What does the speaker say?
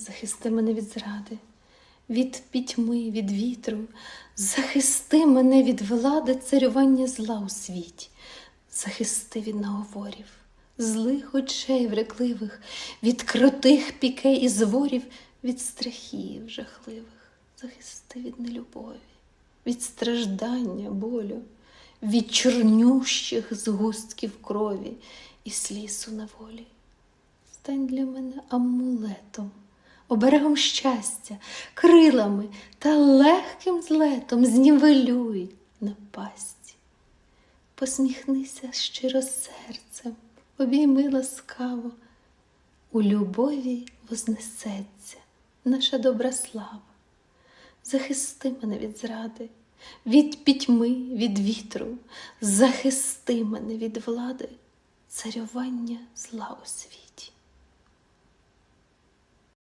захисти мене від зради, від пітьми, від вітру, захисти мене від влади царювання зла у світі, захисти від наговорів, злих очей врекливих, від крутих пікей і зворів, від страхів жахливих, захисти від нелюбові, від страждання, болю, від чорнющих згустків крові і слізу на волі. Стань для мене амулетом, оберегом щастя, крилами та легким злетом знівелюй напасті. Посміхнися щиро серцем, обійми ласкаво, у любові вознесеться наша добра слава. Захисти мене від зради, від пітьми, від вітру, захисти мене від влади, царювання зла у світі.